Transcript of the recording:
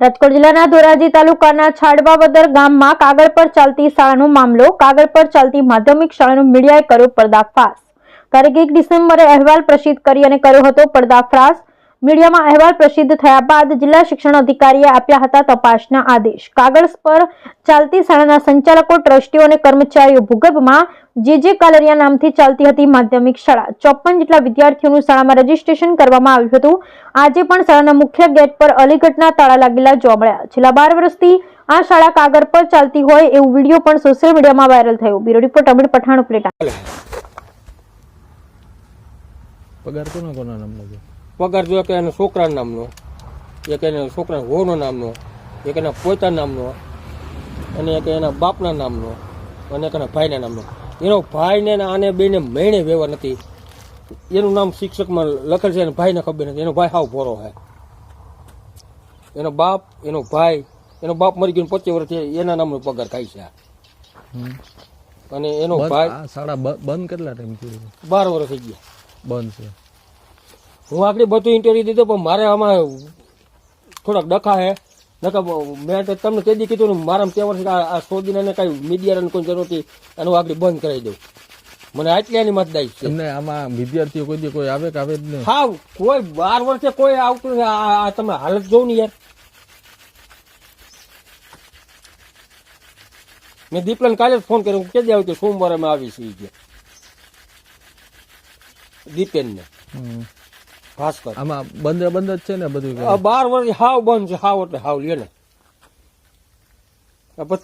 રાજકોટ જિલ્લાના ધોરાજી તાલુકાના છાડવાવદર ગામમાં કાગળ પર ચાલતી શાળાનો મામલો કાગળ પર ચાલતી માધ્યમિક શાળાનો મીડિયાએ કર્યો પર્દાફાશ. તારીખ એક ડિસેમ્બરે અહેવાલ પ્રસિદ્ધ કરી અને કર્યો હતો પર્દાફાશ. મીડિયામાં અહેવાલ પ્રસિદ્ધ થયા બાદ જિલ્લા શિક્ષણ અધિકારીએ આપ્યા હતા તપાસના આદેશ. કાગળ પર ચાલતી શાળાના સંચાલકો, ટ્રસ્ટીઓ અને કર્મચારીઓ ભૂગર્ભમાં જે જે કાલરિયા નામથી ચાલતી હતી માધ્યમિક શાળા. ચોપન જેટલા વિદ્યાર્થીઓનું શાળામાં રજીસ્ટ્રેશન કરવામાં આવ્યું હતું. આજે પણ શાળાના મુખ્ય ગેટ પર અલીગઢના તાળા લાગેલા જોવા મળ્યા. છેલ્લા બાર વર્ષથી આ શાળા કાગળ પર ચાલતી હોય એવું વીડિયો પણ સોશિયલ મીડિયામાં વાયરલ થયો. Bureau report Amir Pathan, Upleta. પગાર કોના કોના નામ લાગે પગાર જો કે એના છોકરા નામનો એક એના છોકરા હોનો નામનો એક એના પોતા નામનો અને એક એના બાપના નામનો અને એક એના ભાઈના નામનો. એનો ભાઈને આને બેને મહિને વ્યવહાર નથી. એનું નામ શિક્ષકમાં લખેલ છે અને ભાઈને ખબર નથી. એનો ભાઈ હાવ ભોરો છે. એનો બાપ એનો ભાઈ એનો બાપ મરી ગયો પચીસ વર્ષ થયા, એના નામનો પગાર ખાય છે. અને એનો ભાઈ સાડા બંધ કેટલા ટાઈમ બાર વર્ષ થઈ ગયા. બંધ છે. હું આગળ બધું ઇન્ટરવ્યુ દીધો પણ મારે આમાં થોડાક ડખા હે. નકર મેં તો તમને તે દી કીધું ને મારા તે વર્ષે આ સો દિન કઈ મીડિયાને કોઈ જરૂર નથી એનું આગળ બંધ કરાવી દઉં. મને આટલી એની મતદાઈ છે. એમને આમાં વિદ્યાર્થીઓ કોઈ દી કોઈ આવે કે આવે જ નહીં? હા કોઈ બાર વર્ષે કોઈ આવતું. આ તમે હાલત જોઉં ને યાર. મેં દીપલાને કાલે જ ફોન કર્યો કે આવું કે સોમવારે અમે આવી છીએ કે. દીપેનને. ભાસ્કર. આમાં બંધ બંધ જ છે ને બધું બાર વર્ષ હાવ બંધ છે હાવ એટલે હાવ લે ને. પછી